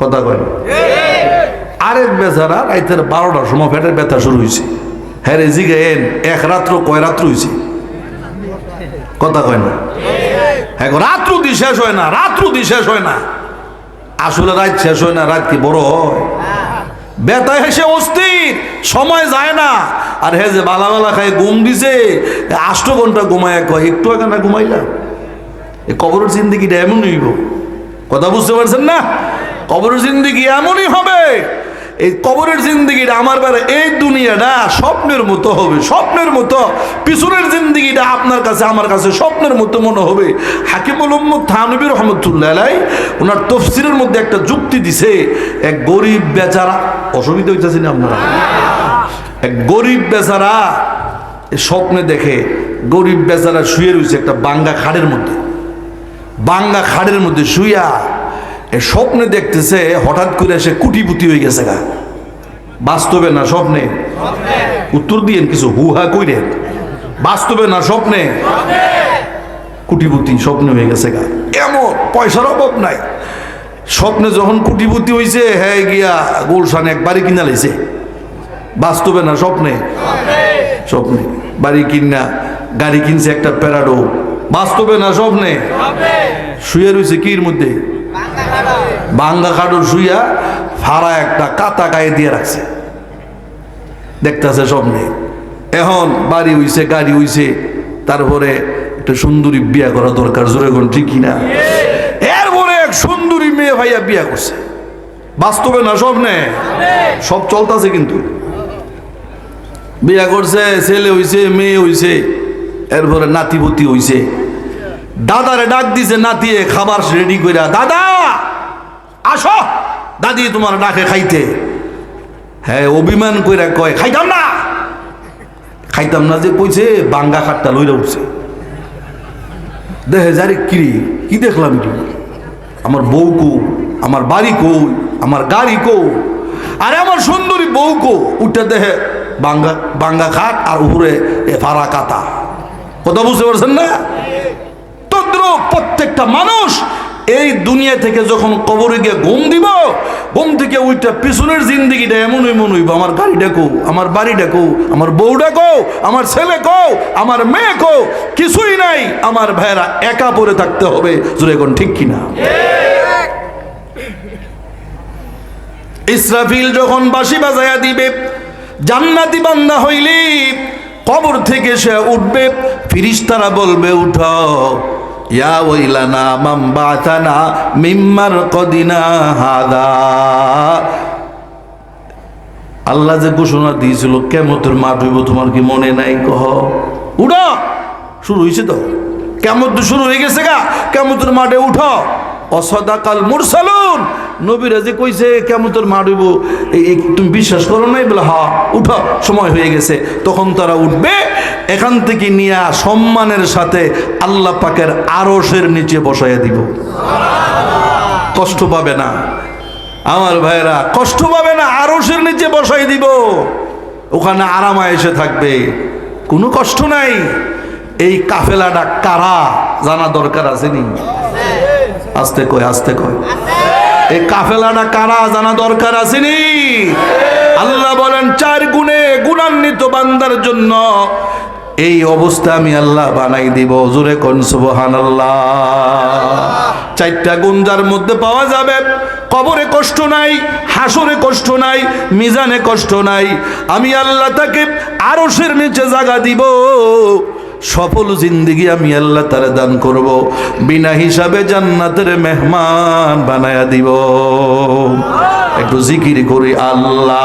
কথা কয়। আরেক বেচারা রাইতের বারোটার সময় পেটের ব্যথা শুরু হয়েছে হ্যাঁ রে জিগেন এক রাত্র, কয় রাত্র হয়েছে কথা কয় না। হ্যাঁ রাত্র দি শেষ হয় না রাত্র দি শেষ হয় না। আসলে রাত শেষ হয় না, রাত কি বড় হয়? বেতা হেসে অস্থির, সময় যায় না। আর হে যে বালা বালা খায় ঘুম দিছে, আষ্ট ঘণ্টা ঘুমায়, কয়, একটু আগে না ঘুমাইলাম? এই কবরের জিন্দিগিটা এমন হইব। কথা বুঝতে পারছেন না? কবরের জিন্দিগি এমনই হবে। এই কবরের জিন্দিগিটা আমার বেলা এই দুনিয়াটা স্বপ্নের মতো হবে, স্বপ্নের মতো। পিছনের জিন্দিগিটা আপনার কাছে, আমার কাছে স্বপ্নের মতো মনে হবে। হাকিমুল উম্মদ থানবী রহমতুল্লাহ ওনার তফসিরের মধ্যে একটা যুক্তি দিছে, এক গরিব বেচারা অসুবিধা হইতেছে না আপনারা? এক গরিব বেচারা স্বপ্নে দেখে, গরিব বেচারা শুয়ে রয়েছে একটা বাঙ্গা খাড়ের মধ্যে। বাঙ্গা খাড়ের মধ্যে শুইয়া এ স্বপ্নে দেখতেছে হঠাৎ করে সে কুটিপুতি হয়ে গেছে গা। বাস্তবে না স্বপ্নে? উত্তর দিয়েন কিছু হুহা কইরে বাস্তবে না স্বপ্নে? কুটিপুতি স্বপ্নে হয়ে গেছে গা। এমন পয়সার অভাব নাই। স্বপ্নে যখন কুটিপুতি হয়েছে হ্যাঁ গিয়া গোলশানে এক বাড়ি কিনা লাইছে। বাস্তবে না স্বপ্নে? স্বপ্নে। বাড়ি কিনা গাড়ি কিনছে একটা প্যারাডো। বাস্তবে না স্বপ্নে? শুয়ে রয়েছে কির মধ্যে? বাঙ্গা খাডুর শুইয়া ফাড়া একটা কাতা গায়ে দিয়ে রাখছে। দেখতেছে স্বপ্নে। এখন বাড়ি হইছে, গাড়ি হইছে, তারপরে একটা সুন্দরী বিয়া করা দরকার, জোরে কোন ঠিক কিনা? এরপরে এক সুন্দরী মেয়ে ভাইয়া বিয়া করছে। বাস্তবে না স্বপ্নে? সব চলতেছে কিন্তু। বিয়া করছে, ছেলে হইছে, মেয়ে হইছে, এরপরে নাতিপতি হইছে। দাদারে ডাক দিছে নাতিয়ে খাবার রেডি কইরা, দাদা, আসো। দাদি তোমার ডাকে খাইতে। হ্যাঁ অভিমান কইরা কয়, খাইতাম না। খাইতাম না যে কইছে, বাঙ্গা খাটটা লইরা উঠছে। দেখে যারে কিরি কি দেখলাম এটি? আমার বউ কো আমার বাড়ি কো আমার গাড়ি কো আরে আমার সুন্দরী বউ কো উঠে দেহে বাঙ্গা বাঙ্গা খাট আর উপরে ফাড়া কাতা। কথা বুঝতে পারছেন না? তদ্র প্রত্যেকটা মানুষ এই দুনিয়া থেকে যখন কবরে গিয়ে ঘুম দিব, ঘুম থেকে ওইটা পিছনের জিন্দিগিটা এমনই মন হইব, আমার গাড়িটা কো আমার বাড়িটা কো আমার বউটা কো আমার ছেলে কো, আমার মেয়ে কো, কিছুই নাই, আমার ভাইয়েরা একা পড়ে থাকতে হবে। জোরে এখন ঠিক কিনা ইসরাফিল যখন বাঁশি বাজায়া দিবে, জান্নাতি বান্দা হইলি কবর থেকে সে উঠবে, ফিরিস্তারা বলবে উঠ ইয়া মাম বাতানা মিম্মার কদিনা হাদা। আল্লাহ যে ঘোষণা দিয়েছিল, কেমতের মাঠ হইব তোমার কি মনে নাই কহ? উঠো! শুরু হয়েছে তো। কেমত শুরু হয়ে গেছে গা। কেমতের মাঠে উঠো। অসদাকাল মুরসালুন। নবীরা যে কইছে কেমন তোর এই তুমি বিশ্বাস করো নাই? বলে, হা, উঠা, সময় হয়ে গেছে। তখন তারা উঠবে, এখান থেকে নিয়ে সম্মানের সাথে আল্লাহ পাকের আরসের নিচে বসাইয়া দিব। কষ্ট পাবে না। আমার ভাইরা কষ্ট পাবে না আরসের নিচে বসাই দিব। ওখানে আরামা এসে থাকবে। কোনো কষ্ট নাই। এই কাফেলাটা কারা? জানা দরকার আছে নি? আস্তে কয় আস্তে কয়। এই কাফেলাটা কারা জানা দরকার আছে নি আল্লাহ বলেন, চার গুণে গুণান্বিত বান্দার জন্য এই অবস্থা আমি আল্লাহ বানাই দিব। জোরে কোন সুবহানাল্লাহ। চারটা গুণ যার মধ্যে পাওয়া যাবে, কবরে কষ্ট নাই, হাসরে কষ্ট নাই, মিজানে কষ্ট নাই। আমি আল্লাহ তাকে আরশের নিচে জায়গা দিব। সফল জিন্দিগি আমি আল্লাহ তারে দান করব। বিনা হিসাবে জান্নাতের মেহমান বানায়া দিব। একটু জিকির করি, আল্লাহ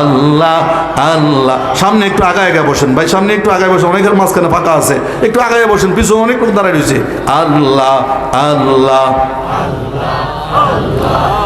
আল্লাহ আল্লাহ। সামনে একটু আগায় আগায় বসেন। ভাই, সামনে একটু আগায় বসেন। অনেকের মাঝখানে ফাঁকা আছে। একটু আগায় বসেন। পিছনে অনেক লোক দাঁড়ায় রয়েছে। আল্লাহ আল্লাহ আল্লাহ।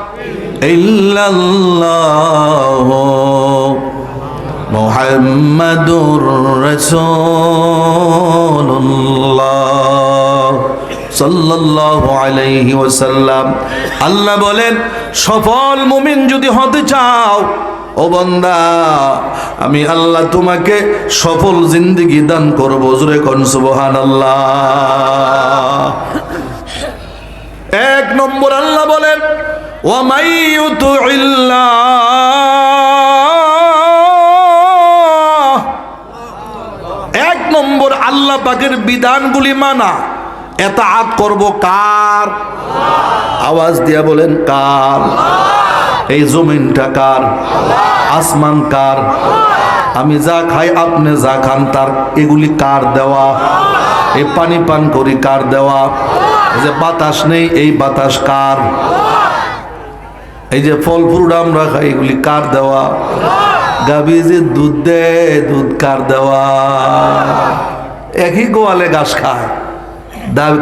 ইল্লাল্লাহ মুহাম্মাদুর রাসূলুল্লাহ সাল্লাল্লাহু আলাইহি ওয়াসাল্লাম। আল্লাহ বলেন, সফল মুমিন যদি হতে চাও, ও বন্দা, আমি আল্লাহ তোমাকে সফল জিন্দেগি দান করব। জোরে কোন সুবহানাল্লাহ। এক নম্বর আল্লাহ বলেন এক নম্বর আল্লাহ পাকের বিধানগুলি মানা। এতাআত করব কার? আওয়াজ দিয়া বলেন কার? এই জমিনটা কার? আসমান কার? আমি যা খাই, আপনি যা খান, তার এগুলি কার দেওয়া? এই পানি পান করি কার দেওয়া? যে বাতাস নেই, এই বাতাস কার? এই যে ফল ফ্রুট আমরা খাই, এগুলি কার দেওয়া? গাবি যে দুধ দেয়, দুধ কার দেওয়া? একই গোয়ালে ঘাস খায়।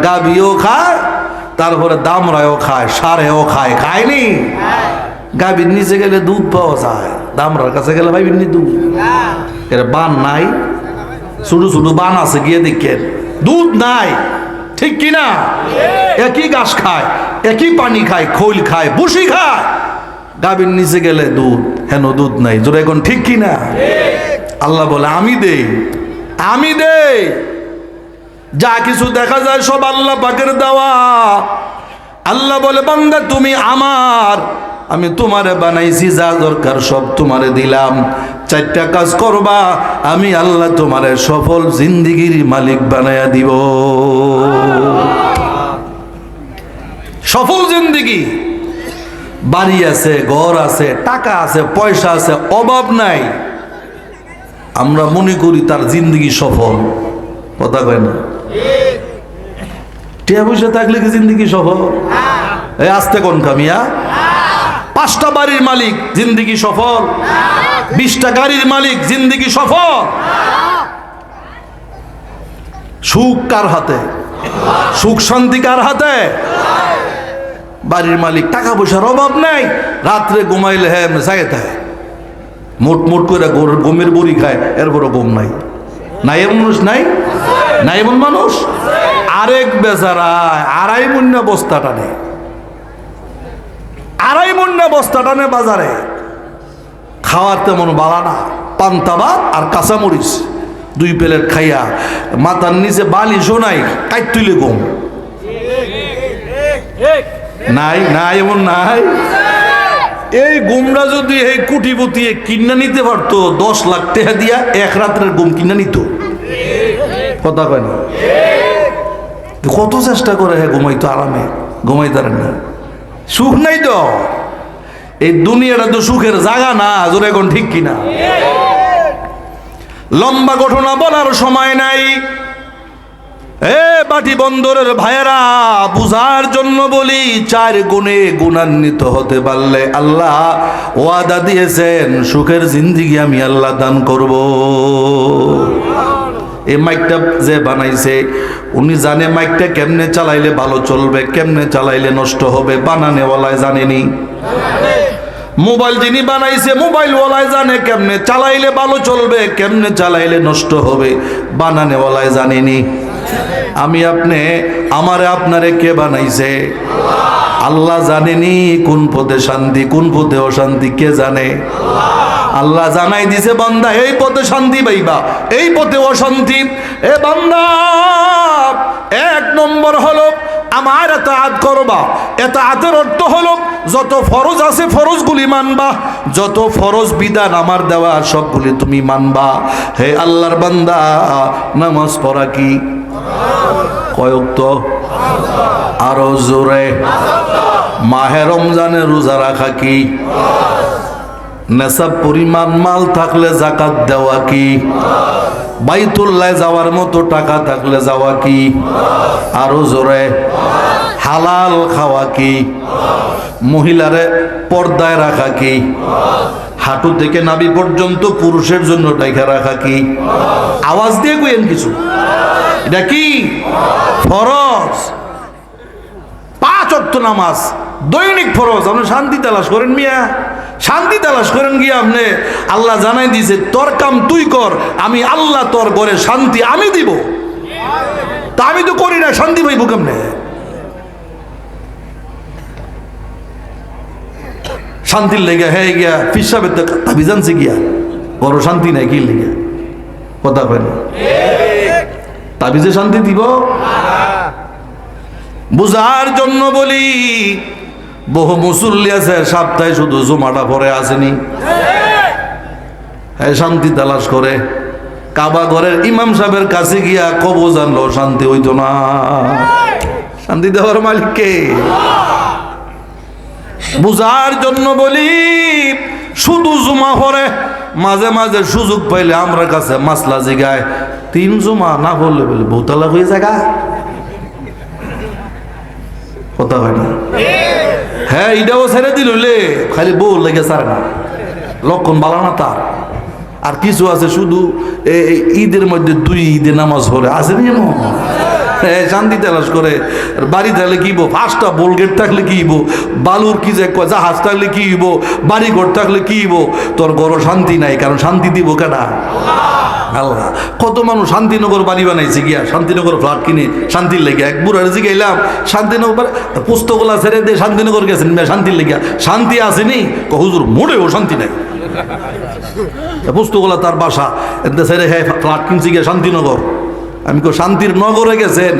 গাবিও খায়, তারপরে দামরায়ও খায় সারেও খায়। খায়নি? গাভীর নিচে গেলে দুধ পাওয়া যায়। দামরার কাছে গেলে ভাই নি দুধ। এর বান নাই। ছোট ছোট বান আছে, গিয়ে দেখেন। দুধ নাই। ঠিক কি না একই ঘাস খায়। একই পানি খায়, খোল খায় বুসি খায়। গাভীর নিচে গেলে দুধ, হেন দুধ নাই। জোরে এখন ঠিক কি না? আল্লাহ বলে, আমি দেই আমি দেই। যা কিছু দেখা যায় সব আল্লাহ পাকের দেওয়া। আল্লাহ বলে, বান্দা, তুমি আমার, আমি তোমারে বানাইছি, যা দরকার সব তোমারে দিলাম। চারটা কাজ করবা, আমি আল্লাহ তোমারে সফল জিন্দিগির মালিক বানায়া দিব। জিন্দিগি বাড়ি আছে, ঘর আছে, টাকা আছে, পয়সা আছে, অভাব নাই। আমরা মনে করি তার জিন্দগি সফল। কথা কয় না? টিয়া পয়সা থাকলে কি জিন্দগি সফল? এই আসতে কোন কামিয়া পাঁচটা বাড়ির মালিক, জিন্দগি সফল। বিশটা গাড়ির মালিক, জিন্দগি সফল। সুখ কার হাতে? সুখ শান্তি কার হাতে? বাড়ির মালিক, টাকা পয়সার অভাব নাই। রাত্রে ঘুমাইলে হ্যাঁ জাগে থাকে। মোট মোট করে গমের বড়ি খায়, এরপরও গম নাই। নাই এমন মানুষ নাই? নাই এমন মানুষ? আরেক বেচারা, আড়াই মুন্না বস্তা টানে। আড়াই মুন্না বস্তা টানে বাজারে। খাওয়ার তেমন বালা না। পান্তাবাদ আর কাঁচামরিচ। দুই প্লেট খাইয়া মাথার নিচে বালি শোনাই কাইট তুলে গম নাই নাই এমন নাই। এই গুমরা যদি এই কুটিপতি কিনা নিতে পারতো, দশ লাখ টাকা দিয়া এক রাত্রের গুম কিনা নিত। কথা কয় না? কত চেষ্টা করে হ্যাঁ ঘুমাইতো আরামে ঘুমাইতারেন না। সুখ নাই তো? এই দুনিয়াটা তো সুখের জায়গা না, জোরে এখন ঠিক কিনা? লম্বা ঘটনা বলার সময় নাই। এ বন্দরের ভাইয়েরা, বুঝার জন্য বলি চার গুণে গুণান্বিত হতে পারলে আল্লাহ ওয়াদা দিয়েছেন, সুখের জিন্দিগি আমি আল্লাহ দান করব। এই মাইকটা যে বানাইছে, উনি জানে মাইকটা কেমনে চালাইলে ভালো চলবে, কেমনে চালাইলে নষ্ট হবে, বানানেওয়ালায় জানেনি? মোবাইল যিনি বানাইছে মোবাইল ওয়ালায় জানে কেমনে চালাইলে ভালো চলবে, কেমনে চালাইলে নষ্ট হবে, বানানেওয়ালায় জানেনি? আমি আপনি, আমারে আপনারে কে বানাইছে? আল্লাহ জানেনি কোন পথে শান্তি, কোন পথে অশান্তি, কে জানে? আল্লাহ জানাই দিছে, বান্দা, এই পথে শান্তি পাইবা, এই পথে অশান্তি। এ বান্দা, এক নম্বর হলো, আমার এত আদ করবা। এত আতের অর্থ হলো, যত ফরজ আছে ফরজগুলি মানবা, যত ফরজ বিধান আমার দেওয়া সবগুলি তুমি মানবা। হে আল্লাহর বান্দা, নামাজ পড়া কি? কয়ক তো আরও জোরে। মাহে রমজানে রোজা রাখা কি? নেশাব, পরিমাণ, মাল থাকলে জাকাত দেওয়া কি? বাইতুল্লায় যাওয়ার মতো টাকা থাকলে যাওয়া কি? আরও জোরে। হালাল খাওয়া কি? মহিলারে পর্দায় রাখা কি? হাঁটু থেকে নাবি পর্যন্ত পুরুষের জন্য ডাইখা রাখা কি? আওয়াজ দিয়ে কইেন কিছু। এটা কি? ফরজ। পাঁচ অক্ত নামাজ, দৈনিক ফরজ। আপনি শান্তি তালাশ করেন মিয়া। শান্তি তালাশ করেন গিয়ে আপনি। আল্লাহ জানাই দিয়েছে, তোর কাম তুই কর, আমি আল্লাহ তোর ঘরে শান্তি আমি দিব। তা আমি তো করি না, শান্তি পাইব কেমনে? শান্তির লেগে হ্যাঁ গিয়া ফিসাবের তো তাবি জানছে গিয়া। বড় শান্তি নাই কি লেগে কথা কয় না। তাবিজে শান্তি দিব? বুঝার জন্য বলি, বহু মুসল্লি আছে, সপ্তাহে শুধু জুমাটা পরে আসেনি। হ্যাঁ শান্তি তালাশ করে। কাবা ঘরের ইমাম সাহেবের কাছে গিয়া কব জানলো, শান্তি হইতো না। শান্তি দেওয়ার মালিককে। বুঝার জন্য বলি, শুধু জুমা পরে মাঝে মাঝে সুযোগ পাইলে আমরা কাছে মাসলা জিগায়, তিন জুমা না বললে বলে ভৌতালা হয়ে জায়গা কথা হয় না। হ্যাঁ এটাও ছেড়ে দিল লে, খালি বউ লেগে সারে না। লক্ষণ বালা না তার। আর কিছু আছে শুধু এই ঈদের মধ্যে দুই ঈদের নামাজ পড়ে আসেনি এমন হ্যাঁ শান্তি তালাশ করে। বাড়ি থাকলে কি পাঁচটা বোলগেট থাকলে কি বালুর কি যে জাহাজ থাকলে কি বাড়ি ঘর থাকলে কি তোর ঘর শান্তি নাই, কারণ শান্তি দিব কেনা আল্লাহ, কত মানুষ শান্তিনগর বাড়ি বানাইছে গিয়া, শান্তিনগর ফ্ল্যাট কিনে শান্তির লেগে এক বুড়ার জিগাইলাম শান্তিনগর পুস্তকগুলা ছেড়ে দিয়ে শান্তিনগর গেছেন শান্তির লেগে শান্তি আসেনি? হুজুর মোড়েও শান্তি নাই। পুস্তকগুলা তার বাসা, এতে ছেড়ে হ্যাঁ ফ্ল্যাট কিনছি গিয়া শান্তিনগর। আমি কো শান্তির নগরে গেছেন।